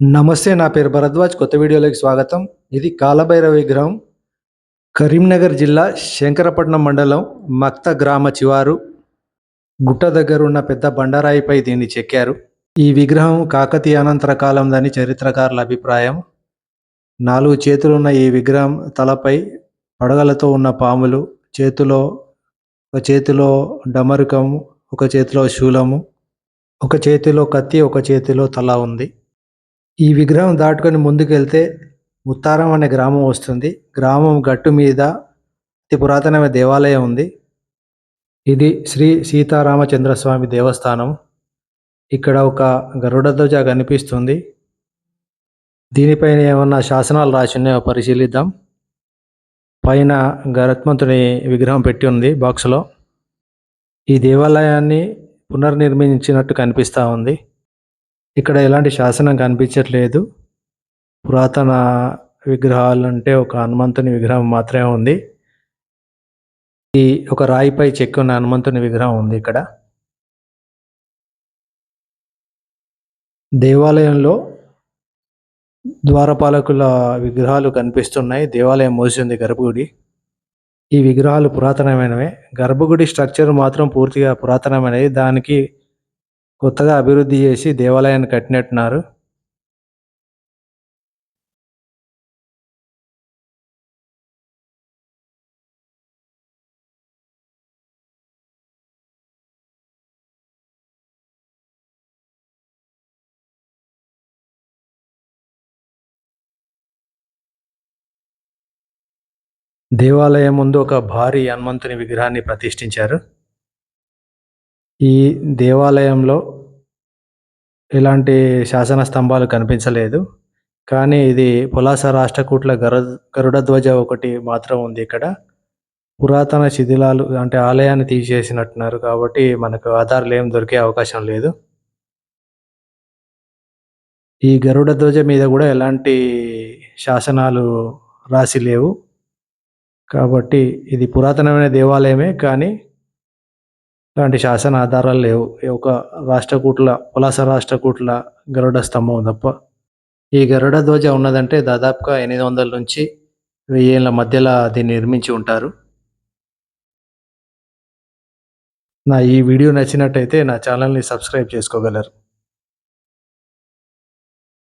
నమస్తే నా పేరు భరద్వాజ్. కొత్త వీడియోలోకి స్వాగతం. ఇది కాలభైరవ విగ్రహం కరీంనగర్ జిల్లా శంకరపట్నం మండలం మక్త గ్రామ చివారు. గుట్ట దగ్గర ఉన్న పెద్ద బండరాయిపై దీన్ని చెక్కారు. ఈ విగ్రహం కాకతీయ అనంతర కాలందని చరిత్రకారుల అభిప్రాయం. నాలుగు చేతులున్న ఈ విగ్రహం తలపై పడగలతో ఉన్న పాములు చేతిలో ఒక చేతిలో డమరుకము ఒక చేతిలో శూలము ఒక చేతిలో కత్తి ఒక చేతిలో తల ఉంది. ఈ విగ్రహం దాటుకొని ముందుకెళ్తే ముత్తారం అనే గ్రామం వస్తుంది. గ్రామం గట్టు మీద అతి పురాతనమైన దేవాలయం ఉంది. ఇది శ్రీ సీతారామచంద్రస్వామి దేవస్థానం. ఇక్కడ ఒక గరుడ ధ్వజ కనిపిస్తుంది. దీనిపైన ఏమన్నా శాసనాలు రాసి ఉన్నాయో పరిశీలిద్దాం. పైన గరత్మంతుని విగ్రహం పెట్టి ఉంది బాక్స్లో. ఈ దేవాలయాన్ని పునర్నిర్మించినట్టు కనిపిస్తూ ఉంది. ఇక్కడ ఎలాంటి శాసనం కనిపించట్లేదు. పురాతన విగ్రహాలు అంటే ఒక హనుమంతుని విగ్రహం మాత్రమే ఉంది. ఈ ఒక రాయిపై చెక్కి ఉన్న హనుమంతుని విగ్రహం ఉంది ఇక్కడ. దేవాలయంలో ద్వారపాలకుల విగ్రహాలు కనిపిస్తున్నాయి. దేవాలయం మోసింది గర్భగుడి. ఈ విగ్రహాలు పురాతనమైనవే. గర్భగుడి స్ట్రక్చర్ మాత్రం పూర్తిగా పురాతనమైనది. దానికి కొత్తగా అభివృద్ధి చేసి దేవాలయాన్ని కట్టినట్టున్నారు. దేవాలయం ముందు ఒక భారీ హనుమంతుని విగ్రహాన్ని ప్రతిష్ఠించారు. ఈ దేవాలయంలో ఎలాంటి శాసన స్తంభాలు కనిపించలేదు. కానీ ఇది పులాస రాష్ట్రకూట్ల గరు గరుడ ధ్వజ ఒకటి మాత్రం ఉంది ఇక్కడ. పురాతన శిథిలాలు అంటే ఆలయాన్ని తీసేసినట్టున్నారు కాబట్టి మనకు ఆధారాలు ఏం దొరికే అవకాశం లేదు. ఈ గరుడ ధ్వజ మీద కూడా ఎలాంటి శాసనాలు రాసి లేవు. కాబట్టి ఇది పురాతనమైన దేవాలయమే కానీ ఇలాంటి శాసన ఆధారాలు లేవు. ఈ ఒక రాష్ట్రకూట్ల పులాస రాష్ట్రకూట్ల గరుడ స్తంభం తప్ప. ఈ గరుడ ధ్వజ ఉన్నదంటే దాదాపుగా ఎనిమిది వందల నుంచి వెయ్యి ఏళ్ళ మధ్యలో దీన్ని నిర్మించి ఉంటారు. నా ఈ వీడియో నచ్చినట్టయితే నా ఛానల్ని సబ్స్క్రైబ్ చేసుకోగలరు.